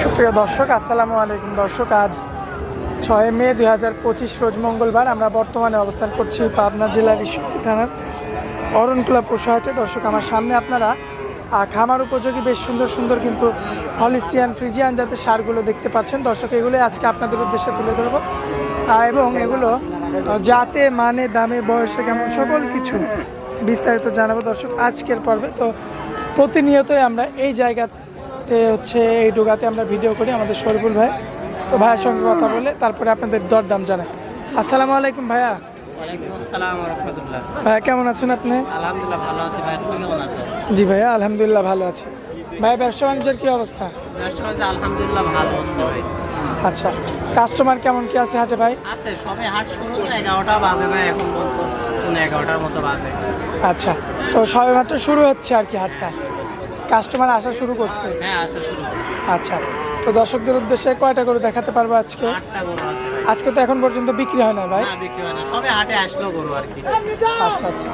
সুপ্রিয় দর্শক, আসসালামু আলাইকুম। দর্শক, আজ ছয় মে দুই হাজার পঁচিশ রোজ মঙ্গলবার। আমরা বর্তমানে অবস্থান করছি পাবনা জেলার ঈশ্বরদী থানার অরণকুলা পশুহাটে। দর্শক, আমার সামনে আপনারা খামার উপযোগী, বেশ সুন্দর সুন্দর কিন্তু হলিস্টিয়ান ফ্রিজিয়ান জাতের সারগুলো দেখতে পাচ্ছেন। দর্শক, এগুলো আজকে আপনাদের উদ্দেশ্যে তুলে ধরবো। এবং এগুলো জাতে মানে দামে, বয়সে কেমন সকল কিছু বিস্তারিত জানাব দর্শক আজকের পর্বে। তো প্রতিনিয়তই আমরা এই জায়গাতে হচ্ছে এই ডোগাতে আমরা ভিডিও করি আমাদের শরীফুল ভাই। তো ভাইয়ের সঙ্গে কথা বলে তারপরে আপনাদের দরদাম জানাই। আসসালামু আলাইকুম ভাইয়া। ভাইয়া কেমন আছেন আপনি? আলহামদুলিল্লাহ ভালো আছি ভাই তুমি কেমন আছো? জি ভাইয়া আলহামদুলিল্লাহ ভালো আছি। ভাই ব্যবসা বাণিজ্যের কি অবস্থা? আলহামদুলিল্লাহ ভালো হচ্ছে ভাই। আচ্ছা কাস্টমার কেমন কি আছে হাটে ভাই? আছে সবে হাট শুরু তো এগারোটা বাজে না এখন এগারোটার মতো বাজে। আচ্ছা তো সবে মাত্র শুরু হচ্ছে আর কি হাটটা। কাস্টমার আসা শুরু করছে? হ্যাঁ আসা শুরু করছে। আচ্ছা তো দর্শকদের উদ্দেশ্যে কয়টা গরু দেখাতে পারব আজকে। আজকে তো এখন পর্যন্ত বিক্রি হয় না ভাই? বিক্রি হয় না। সবে হাটে আসলো গরু আর কি। আচ্ছা আচ্ছা।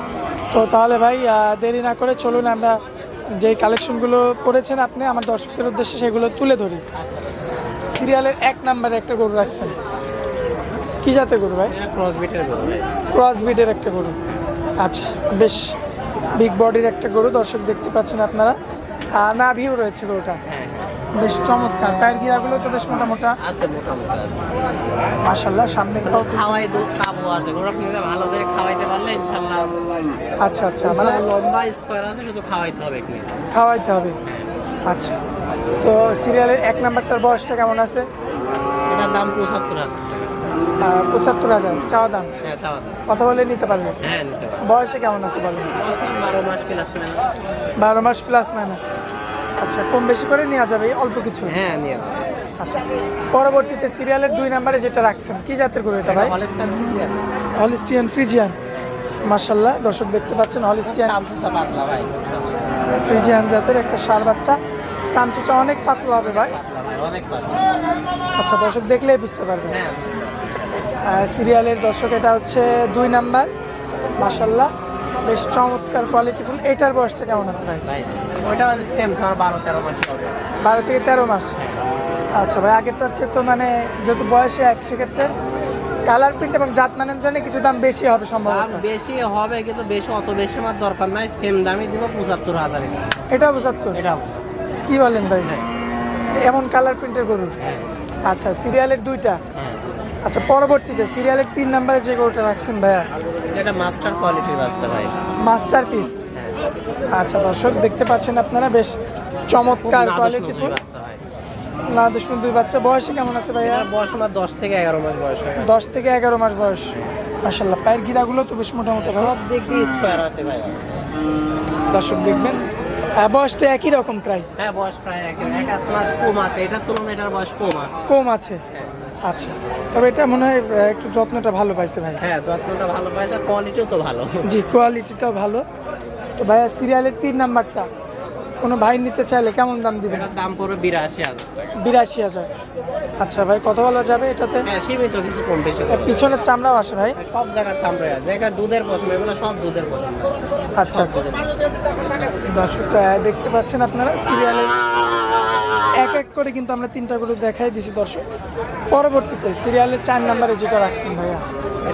তো তাহলে ভাই আহ, দেরি না করে চলুন আমরা যে কালেকশনগুলো করেছেন আপনি আমার দর্শকদের উদ্দেশ্যে সেগুলো তুলে ধরি। সিরিয়ালের এক নাম্বারে একটা গরু রাখছেন। কি জাতের গরু ভাই? ক্রস বিটের গরু। ক্রস বিডের একটা গরু। আচ্ছা বেশ বিগ বডির একটা গরু। দর্শক দেখতে পাচ্ছেন আপনারা। আর নাভিও রয়েছে গরুটা বেশ চমৎকার। পায়ের গিরাগুলো তো বেশ মোটা মোটা আছে মোটামুটি আছে। মাসাল্লাহ সামনে খাওয়াই দুধ খাব আছে। গরু আপনি ভালো করে খাওয়াইতে পারলে ইনশাল্লাহ আচ্ছা আচ্ছা মানে লম্বা স্কোয়ার আছে শুধু খাওয়াইতে হবে খাওয়াইতে হবে। আচ্ছা। তো সিরিয়ালের এক নাম্বারটার বয়সটা কেমন আছে? এটার দাম পঁচাত্তর আহ, পঁচাত্তর হাজার চাওয়া দাম? হ্যাঁ কথা বলে নিতে পারবেন হ্যাঁ পারবে। বয়সে কেমন আছে বলেন? বারো মাস প্লাস মাইনাস আচ্ছা কম বেশি করে নেওয়া যাবে অল্প কিছু? হ্যাঁ আচ্ছা পরবর্তীতে সিরিয়ালের দুই নাম্বারে যেটা রাখছেন কি জাতের গরু এটা ভাই? হলিস্টিয়ান ফ্রিজিয়ান মার্শাল্লাহ দর্শক দেখতে পাচ্ছেন হলিস্টিয়ান ভাই ফ্রিজিয়ান জাতের একটা সার বাচ্চা। চামচুচা অনেক পাতলা হবে ভাই। অনেক পাতলা। আচ্ছা দর্শক দেখলেই বুঝতে পারবেন। হ্যাঁ সিরিয়ালের দর্শক এটা হচ্ছে দুই নাম্বার। মার্শাল্লাহ বেশ চমৎকার কোয়ালিটিফুল এটার বয়সটা কেমন আছে ভাই? ওইটা সেম তোমার বারো তেরো মাস বারো থেকে তেরো মাস। আচ্ছা ভাই আগেরটা হচ্ছে তো মানে যেহেতু বয়সে এক সেক্ষেত্রে কালার প্রিন্ট এবং জাত মানের জন্য কিছু দাম বেশি হবে দাম সম্ভবত বেশি হবে কিন্তু বেশি অত বেশি আমার দরকার নাই। সেম দামই দিব পঁচাত্তর হাজার। এটা পঁচাত্তর? এটা কি বলেন ভাই? এমন কালার প্রিন্টের গরু? হ্যাঁ। আচ্ছা সিরিয়ালের দুইটা? হ্যাঁ। আচ্ছা পরবর্তীতে সিরিয়ালের তিন নাম্বারে যে গরুটা রাখছেন ভাইয়া? এটা মাস্টার কোয়ালিটির বাচ্চা ভাই। মাস্টার পিস হ্যাঁ আচ্ছা দর্শক দেখতে পাচ্ছেন আপনারা বেশ চমৎকার ভাই না দুশ্মন দুই বাচ্চা বয়সে কেমন আছে ভাইয়া? বয়স আমার দশ থেকে এগারো মাস বয়স হয়ে। দশ থেকে এগারো মাস বয়স। মাসাল্লাহ পায়ের গিরাগুলো তো বেশ মোটামুটি সব দিক দিয়ে স্কোয়ার আছে ভাই। দর্শক দেখবেন বয়সটা একই রকম প্রায়। হ্যাঁ বয়স প্রায় এক এক মাস কম আছে। এটার তুলনায় এটার বয়স কম আছে। কম আছে। আচ্ছা। তবে এটা মনে হয় একটু যত্নটা ভালো পাইছে ভাই। হ্যাঁ যত্নটা ভালো পাইছে কোয়ালিটিও তো ভালো। জি কোয়ালিটিটাও ভালো। তো ভাইয়া সিরিয়ালের তিন নাম্বারটা কোনো ভাই নিতে চাইলে কেমন দাম দিবেন? এটার দাম পড়বে বিরাশি হাজার টাকা। বিরাশি হাজার। আচ্ছা ভাই কত বলা যাবে এটাতে? হ্যাঁ সীমিত কিছু কম বেশি পিছনের চামড়াও আসে ভাই? সব জায়গায় চামড়ে আছে এটা দুধের পশম এগুলো সব দুধের পশম আচ্ছা আচ্ছা। দর্শক দেখতে পাচ্ছেন আপনারা সিরিয়ালের এক করে কিন্তু আমরা তিনটা গরু দেখাই দিছি দর্শক। পরবর্তীতে সিরিয়ালের চার নাম্বারে যেটা রাখছেন ভাইয়া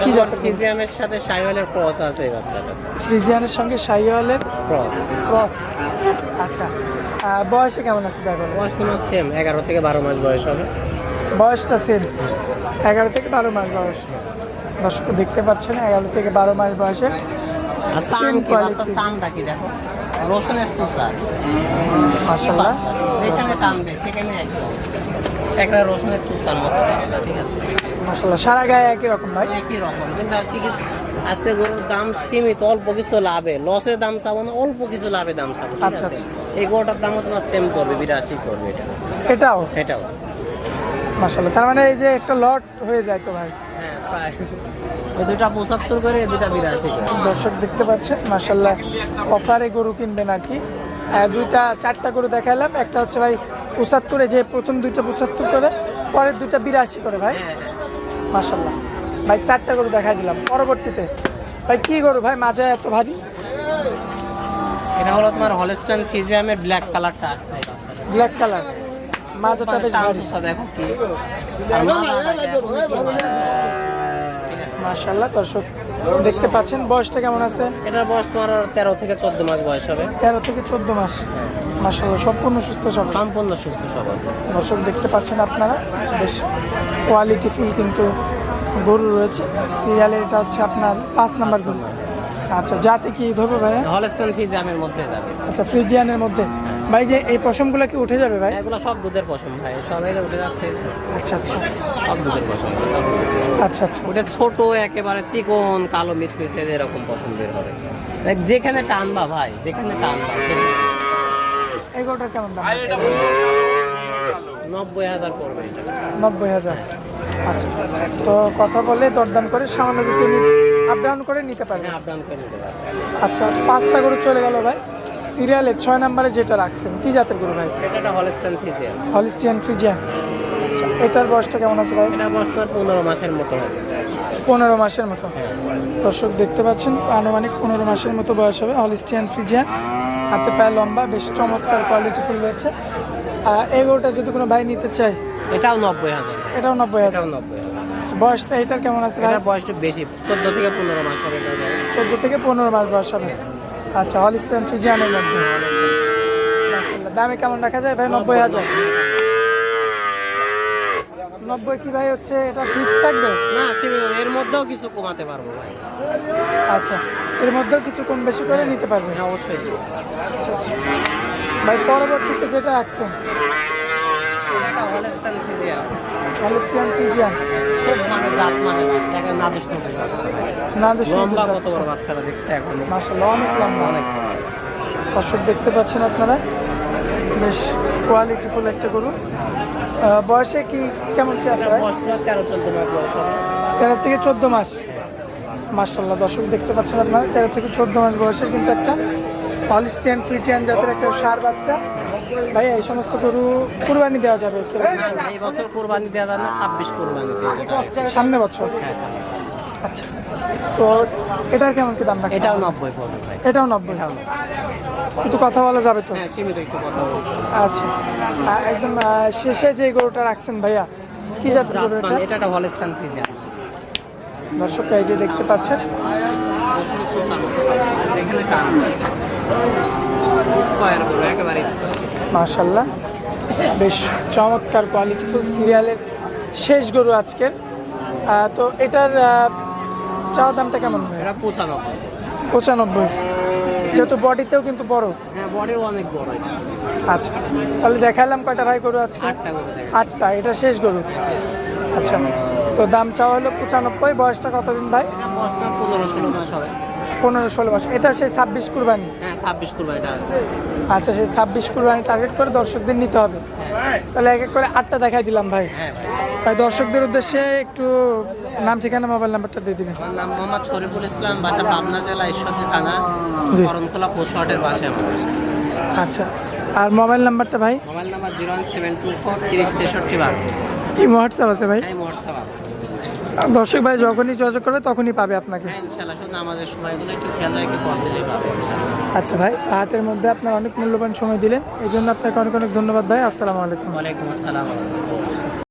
কি সাথে সাইওয়ালের ক্রস আছে এই বাচ্চাটা ফ্রিজিয়ানের সঙ্গে শাহিওয়ালের ক্রস ক্রস আচ্ছা বয়সে কেমন আছে দেখো বয়স তোমার সেম এগারো থেকে বারো মাস বয়স হবে। বয়সটা সেম এগারো থেকে বারো মাস বয়স। দর্শক দেখতে পাচ্ছেন এগারো থেকে বারো মাস বয়সে কি দেখো? রসুনের সুসার মাসাল্লাহ যেখানে টানবে সেখানে একদম একটা রসুনের চুষার মতো ঠিক আছে? মাসাল্লাহ সারা গায়ে একই রকম ভাই? একই রকম কিন্তু আজকে কিছু আজকে গরুর দাম সীমিত অল্প কিছু লাভে। লসের দাম চাবো না অল্প কিছু লাভে দাম চাবো আচ্ছা, আচ্ছা। এই গরুটার দামও তোমার সেম করবে বিরাশি করবে এটা। এটাও? এটাও। মাসাল্লাহ তার মানে এই যে একটা লট হয়ে যায় তো ভাই? হ্যাঁ প্রায়। ওই দুটা পঁচাত্তর করে এই দুটা বিরাশি দর্শক দেখতে পাচ্ছেন মাসাল্লাহ অফারে গরু কিনবেন আর কি। দুইটা চারটা গরু দেখালাম একটা হচ্ছে ভাই পঁচাত্তরে যে প্রথম দুইটা পঁচাত্তর করে পরের দুইটা বিরাশি করে ভাই। হ্যাঁ হ্যাঁ। মাসাল্লাহ ভাই চারটা গরু দেখাই দিলাম পরবর্তীতে। ভাই কি গরু ভাই মাঝে এত ভারী? এটা হলো তোমার হলস্টাইন ফিজিয়ামের ব্ল্যাক কালারটা আসছে। ব্ল্যাক কালার মাজাটা বেশ ভারী। দেখো কি? ভাই। মাশাল্লাহ দর্শক দেখতে পাচ্ছেন বয়সটা কেমন আছে? এটার বয়স তোমার তেরো থেকে চোদ্দ মাস বয়স হবে। তেরো থেকে চোদ্দ মাস মাশাল্লাহ সম্পূর্ণ সুস্থ সবল। সম্পূর্ণ সুস্থ সবল। দর্শক দেখতে পাচ্ছেন আপনারা বেশ কোয়ালিটি ফুল কিন্তু গরু রয়েছে। সিরিয়ালে এটা হচ্ছে আপনার পাঁচ নাম্বার গরু। আচ্ছা জাতি কি ধরবে ভাইয়া? হলস্টন ফিজামের মধ্যে যাবে। আচ্ছা ফ্রিজিয়ানের মধ্যে। ভাই যে এই পশমগুলো কি উঠে যাবে ভাই? এগুলো সব দুধের পশম ভাই সব সবাই উঠে যাচ্ছে। আচ্ছা আচ্ছা। সব দুধের পশম। আচ্ছা আচ্ছা। ওটা ছোট একেবারে চিকন কালো মিসমিসে এরকম পশম বের হবে। যেখানে টানবা ভাই যেখানে টানবা গরুটার কেমন দাম? নব্বই হাজার পড়বে। এটা নব্বই হাজার। আচ্ছা তো কথা বলে দরদাম করে সামান্য কিছু আপ ডাউন করে নিতে পারবে। আপ ডাউন করে নিতে পারবে। আচ্ছা পাঁচটা গরু চলে গেল ভাই। সিরিয়ালের ছয় নম্বরে যেটা রাখছেন কি জাতের গরু ভাই? এটা একটা হলস্টন ফিজিয়ান হলিস্টিয়ান ফ্রিজিয়ান আচ্ছা এটার বয়সটা কেমন আছে ভাই? এটা পনেরো মাসের মতো পনেরো মাসের মতো। দর্শক দেখতে পাচ্ছেন আনুমানিক পনেরো মাসের মতো বয়স হবে হলিস্টিয়ান ফ্রিজিয়ান হাতে পায়ে লম্বা বেশ চমৎকার কোয়ালিটি ফুল রয়েছে। এই গরুটা যদি কোনো ভাই নিতে চায়? এটাও নব্বই হাজার। এটাও নব্বই হাজার। নব্বই আচ্ছা, বয়সটা এটার কেমন আছে এটার বেশি চোদ্দ থেকে পনেরো মাস হবে। চোদ্দ থেকে পনেরো মাস বয়স হবে। আচ্ছা হলিস্টিয়ান ফ্রিজিয়ানের মধ্যে। মাশাআল্লাহ। দামে কেমন রাখা যায় ভাই? নব্বই হাজার। নব্বই কি ভাই হচ্ছে? এটা ফিক্স থাকবে? না সীমিত এর মধ্যেও কিছু কমাতে পারব ভাই। আচ্ছা এর মধ্যেও কিছু কম বেশি করে নিতে পারবে? হ্যাঁ অবশ্যই। আচ্ছা আচ্ছা। ভাই পরবর্তীতে যেটা রাখছেন? ফিজিয়ান খুব মানে জাত মানে বাচ্চাকে না দুষ্ণ না দুশো লম্বা কত বড় বাচ্চারা দেখছে এখন? মাসাল্লাহ অনেক লম্বা। অনেক দর্শক দেখতে পাচ্ছেন আপনারা? বেশ কোয়ালিটিফুল একটা গরু। বয়সে কি কেমন কি আছে তেরো চোদ্দ মাস বয়স তেরো থেকে চোদ্দ মাস। মার্শাল্লাহ দর্শক দেখতে পাচ্ছেন আপনারা? তেরো থেকে চোদ্দ মাস বয়সের কিন্তু একটা হলিস্টিয়ান ফ্রিটিয়ান জাতের একটা সার বাচ্চা। ভাই এই সমস্ত গরু কুরবানি দেওয়া যাবে? এই বছর কোরবানি দেওয়া যায় না ছাব্বিশ কোরবানি দেওয়া যাবে। সামনে বছর? আচ্ছা। তো এটার কেমন কি দাম এটাও নব্বই পড়বে ভাই। এটাও নব্বই। কিন্তু কথা বলা যাবে তো? হ্যাঁ সীমিত একটু কথা আচ্ছা। একদম শেষে যে গরুটা রাখছেন ভাইয়া কি জাতের জাত গরু এটা? এটা একটা ফিজিয়ান দর্শক এই যে দেখতে পাচ্ছেন। মাশাল্লাহ বেশ চমৎকার কোয়ালিটিফুল সিরিয়ালের শেষ গরু আজকের। তো এটার চাওয়া দামটা কেমন এটা পঁচানব্বই। পঁচানব্বই। যেহেতু বডিতেও কিন্তু বড়। হ্যাঁ বডিও অনেক বড়। আচ্ছা তাহলে দেখালাম কয়টা ভাই গরু আজকে? আটটা এটা শেষ গরু? আচ্ছা তো দাম চাওয়া হলো পঁচানব্বই বয়সটা কতদিন ভাই? পনেরো ষোলো মাস হবে। পনেরো ষোলো মাস এটা সেই ছাব্বিশ কুরবানি? হ্যাঁ ছাব্বিশ কোরবানিটা আছে আচ্ছা সেই ছাব্বিশ কুরবানি টার্গেট করে দর্শকদের নিতে হবে। তাহলে এক এক করে আটটা দেখাই দিলাম ভাই। হ্যাঁ ভাই দর্শকদের উদ্দেশ্যে একটু নাম ঠিকানা মোবাইল নাম্বারটা দিয়ে দিবেন। আমার নাম মোহাম্মদ শরীফুল ইসলাম বাসা পাবনা জেলা ঈশ্বরদী থানা। করমতলা পোস্টহাটের বাসায় আমার বাসা। আচ্ছা আর মোবাইল নাম্বারটা ভাই? Mobile number zero one seven two four তিরিশ তেষট্টি বারো। এই হোয়াটসঅ্যাপ আছে ভাই? হ্যাঁ হোয়াটসঅ্যাপ আছে। দর্শক ভাই যখনই যোগাযোগ করবে তখনই পাবে আপনাকে। হ্যাঁ আচ্ছা ভাই হাটের মধ্যে আপনার অনেক মূল্যবান সময় দিলেন এই জন্য আপনাকে অনেক অনেক ধন্যবাদ ভাই আসসালামু আলাইকুম। ওয়ালাইকুম আসসালাম।